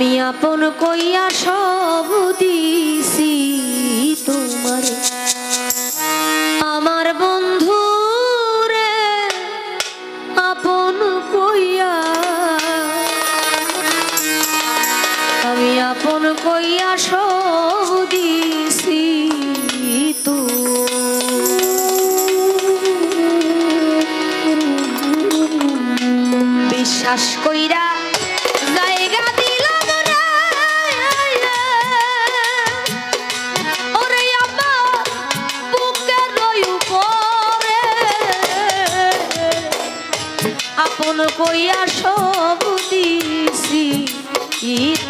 আমি আপন কইয়া সব দিছি তোমার। আমার বন্ধু রে আপন কইয়া। আমি আপন কইয়া সব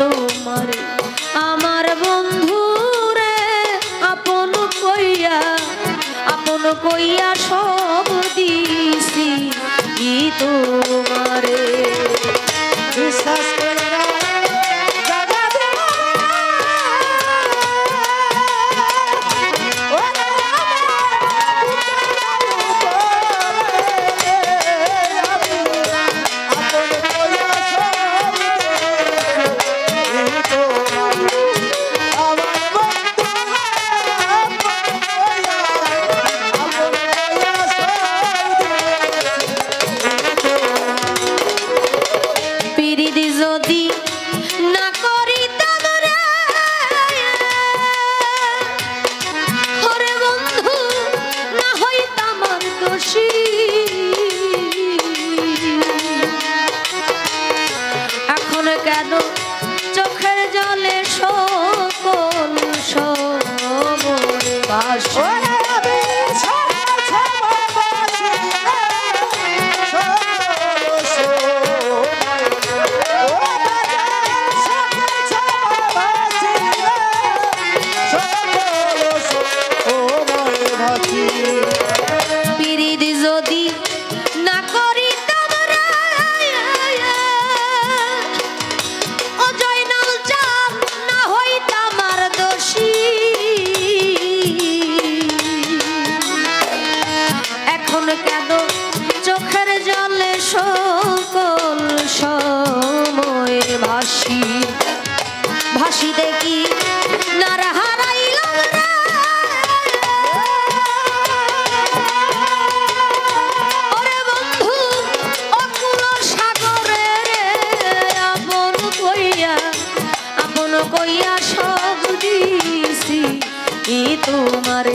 তোমারে। আমার বন্ধু রে আপন কইয়া আপন কইয়া সব দিছি। কি তোমারে? know. হাসি দেখি নারা হারাইলাম কইয়া আপন কইয়া সব দিছি। তোমারে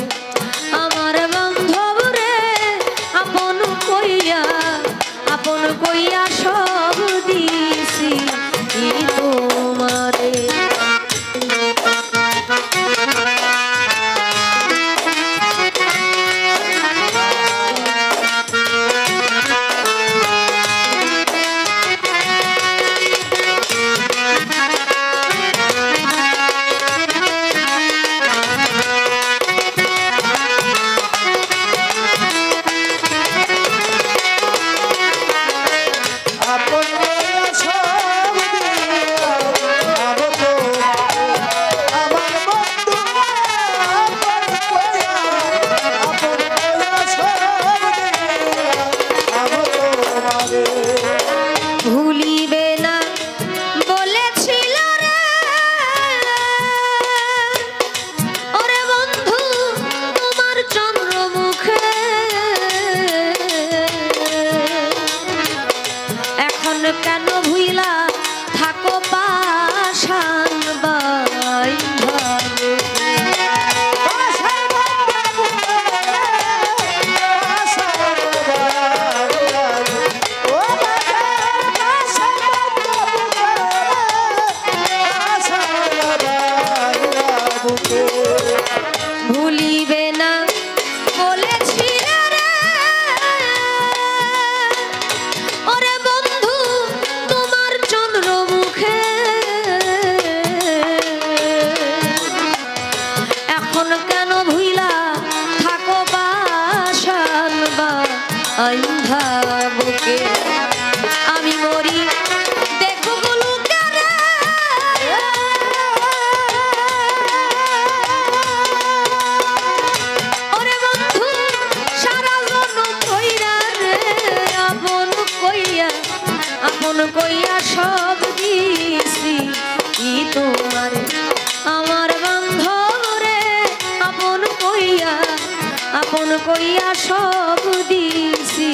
কইয়া সব দিছি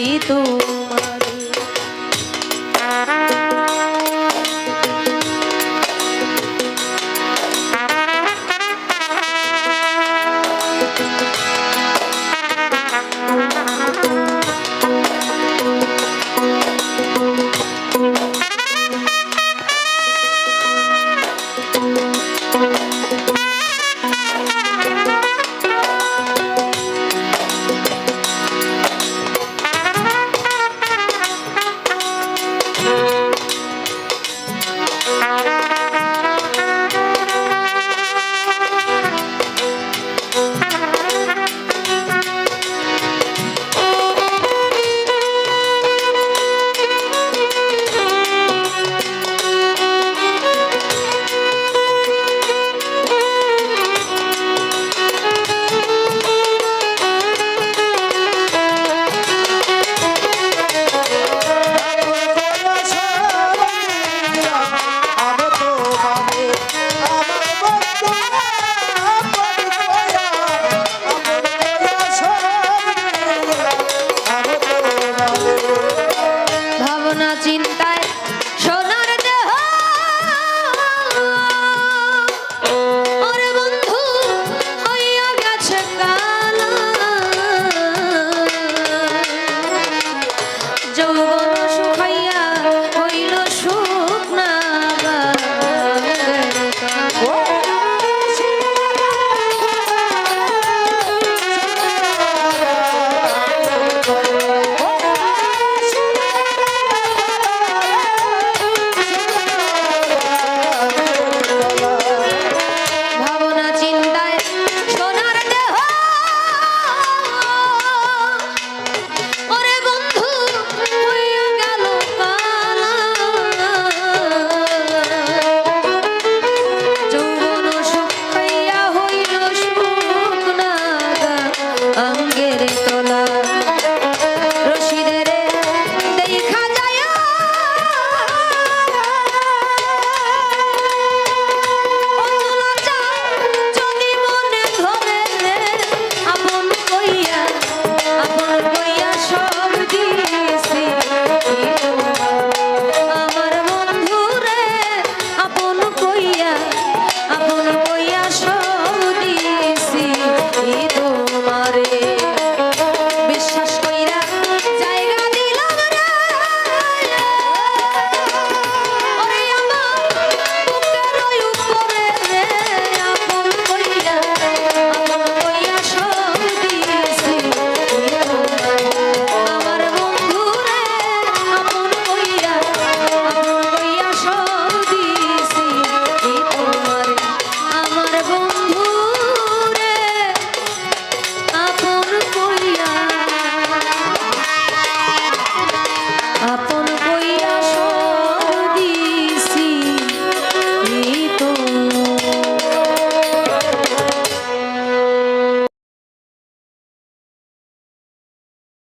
ই